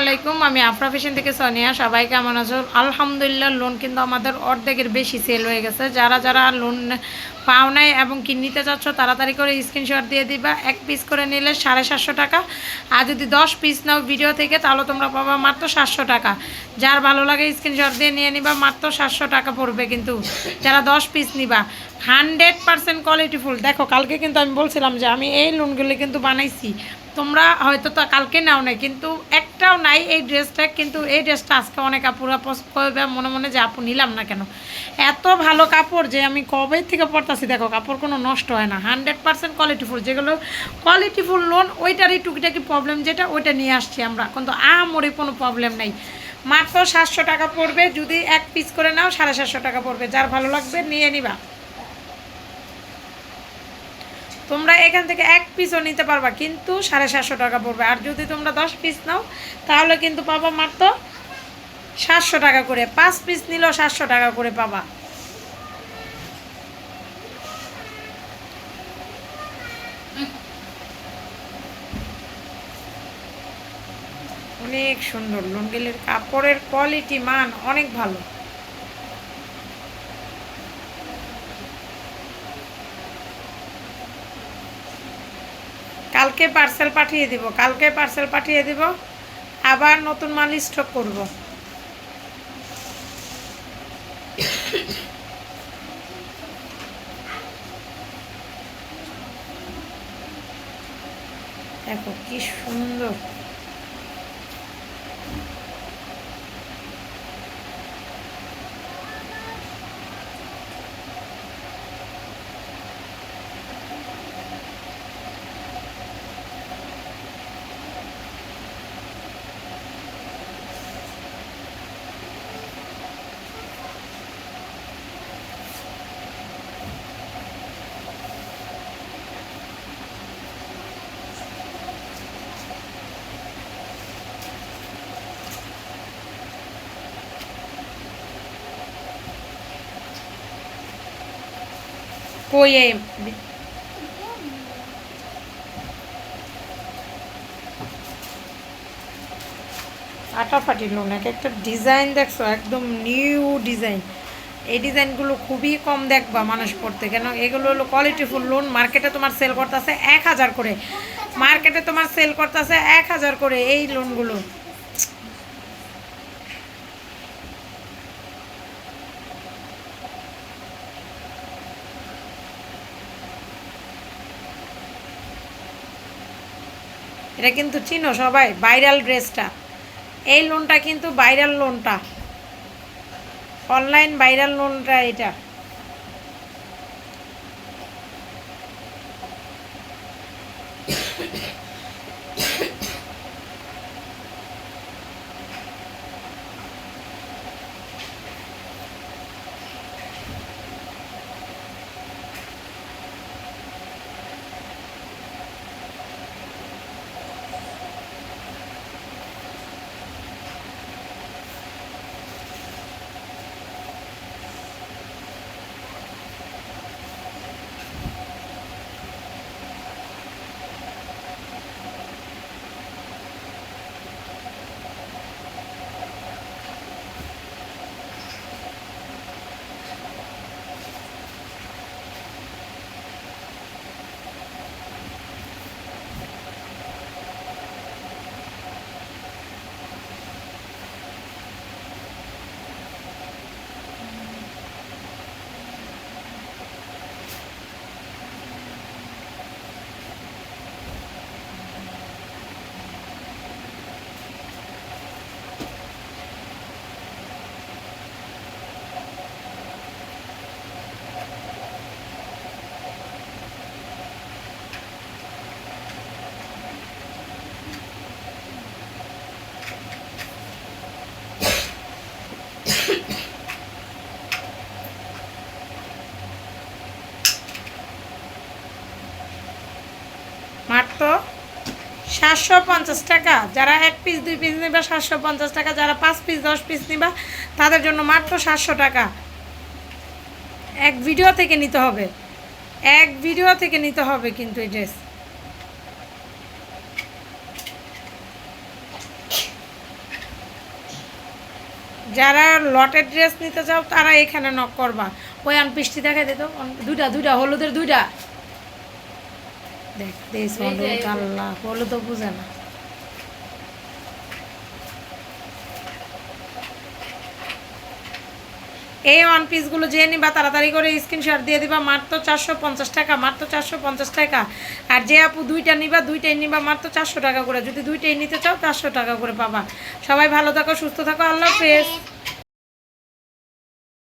আলাইকুম, আমি আফরা ফ্যাশন থেকে সোনিয়া। সবাই কেমন আছো? আলহামদুলিল্লাহ লোন কিন্তু আমাদের অর্ধেকের বেশি সেল হয়ে গেছে। যারা যারা লোন পাও নাই এবং কি নিতে চাচ্ছ, তাড়াতাড়ি করে স্ক্রিনশট দিয়ে দিবা। এক পিস করে নিলে সাড়ে সাতশো টাকা। আর যদি দশ পিস নাও ভিডিও থেকে, তাহলে তোমরা পাবা মাত্র সাতশো টাকা। যার ভালো লাগে স্ক্রিনশট দিয়ে নিয়ে নিবা, মাত্র সাতশো টাকা পড়বে কিন্তু। যারা দশ পিস নিবা হান্ড্রেড পার্সেন্ট কোয়ালিটিফুল দেখো, কালকে কিন্তু আমি বলছিলাম যে আমি এই লোনগুলি কিন্তু বানাইছি। তোমরা হয়তো তো কালকে নাও নাই, কিন্তু একটাও নাই এই ড্রেসটা, কিন্তু এই ড্রেসটা আজকে অনেক আপুরা করবে, মনে মনে যে আপু নিলাম না কেন? এত ভালো কাপড় যে আমি কবে থেকে পড়তাছি দেখো, কাপড় কোনো নষ্ট হয় না হান্ড্রেড পার্সেন্ট কোয়ালিটিফুল যেগুলো কোয়ালিটিফুল লোন ওইটারই টুকিটাকি প্রবলেম যেটা, ওইটা নিয়ে আসছি আমরা। কিন্তু আমরে কোনো প্রবলেম নেই। মাত্র সাতশো টাকা পড়বে, যদি এক পিস করে নাও, সাড়ে সাতশো টাকা পড়বে। যার ভালো লাগবে, নিয়ে নিবা। তোমরা এখান থেকে এক পিসও নিতে পারবা, কিন্তু সাড়ে সাতশো টাকা পড়বে। আর যদি তোমরা দশ পিস নাও, তাহলে কিন্তু পাবা মাত্র সাতশো টাকা করে। পাঁচ পিস নিলেও সাতশো টাকা করে পাবা। অনেক সুন্দর লুঙ্গিলের কাপড়ের কোয়ালিটি মান অনেক ভালো। কালকে পার্সেল পাঠিয়ে দিব, কালকে পার্সেল পাঠিয়ে দিব, আবার নতুন মাল স্টক করব। দেখো কি সুন্দর। কই এই ফাটাফাটি লোন এক একটা ডিজাইন দেখছ, একদম নিউ ডিজাইন এই ডিজাইনগুলো খুবই কম দেখবা মানুষ পড়তে, কেন? এগুলো হলো কোয়ালিটিফুল লোন মার্কেটে তোমার সেল করতেছে এক হাজার করে। মার্কেটে তোমার সেল করতেছে এক হাজার করে এই লোনগুলো এটা কিন্তু চিনো সবাই ভাইরাল ড্রেসটা। এই লোনটা কিন্তু ভাইরাল লোনটা অনলাইন ভাইরাল লোনটা এটা মাত্র সাতশো পঞ্চাশ টাকা। যারা এক পিস দুই পিস নিবা, সাতশো পঞ্চাশ টাকা। যারা পাঁচ পিস দশ পিস নিবা, তাদের জন্য মাত্র সাতশো টাকা। এক ভিডিও থেকে নিতে হবে। এক ভিডিও থেকে নিতে হবে কিন্তু এই ড্রেস যারা লটের ড্রেস নিতে চাও, তারা এখানে নক করবা। ওই আন পিসটি দেখাই দিত দুইটা দুইটা, হলুদের দুইটা। দেখ দেশ হলুদ আল্লাহ হলুদও বুঝে না। এই ওয়ান পিসগুলো যে নিবা তাড়াতাড়ি করে স্ক্রিনশট দিয়ে দিবা মাত্র চারশো পঞ্চাশ টাকা মাত্র চারশো পঞ্চাশ টাকা। আর যে আপু দুইটা নিবা দুইটাই নিবা মাত্র চারশো টাকা করে। যদি দুইটাই নিতে চাও চারশো টাকা করে পাবা। সবাই ভালো থাকো সুস্থ থাকো আল্লাহ হাফেজ।